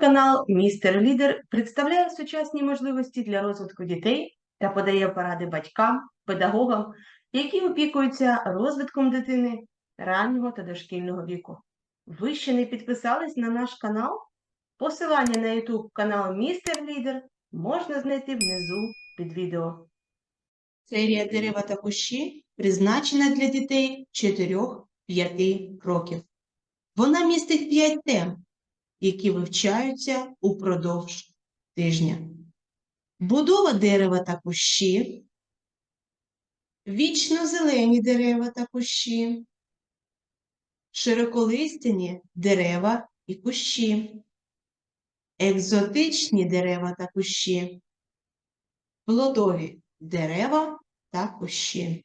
канал Містер Лідер представляє сучасні можливості для розвитку дітей та подає поради батькам, педагогам, які опікуються розвитком дитини раннього та дошкільного віку. Ви ще не підписались на наш канал? Посилання на YouTube канал Містер Лідер можна знайти внизу під відео. Серія дерева та кущі призначена для дітей 4-5 років. Вона містить 5 тем, які вивчаються упродовж тижня. Будова дерева та кущі, вічно-зелені дерева та кущі, широколистяні дерева і кущі, екзотичні дерева та кущі, плодові дерева та кущі.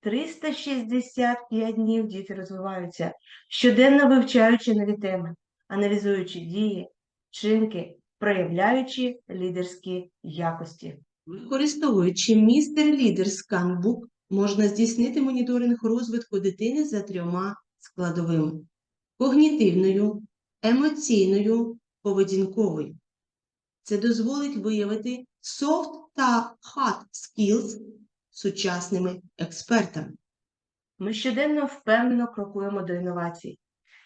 365 днів діти розвиваються, щоденно вивчаючи нові теми, аналізуючи дії, вчинки, проявляючи лідерські якості. Використовуючи містер Лідер сканбук, можна здійснити моніторинг розвитку дитини за трьома складовими: когнітивною, емоційною, поведінковою. Це дозволить виявити soft та hard skills сучасними експертами. Ми щоденно впевнено крокуємо до інновацій.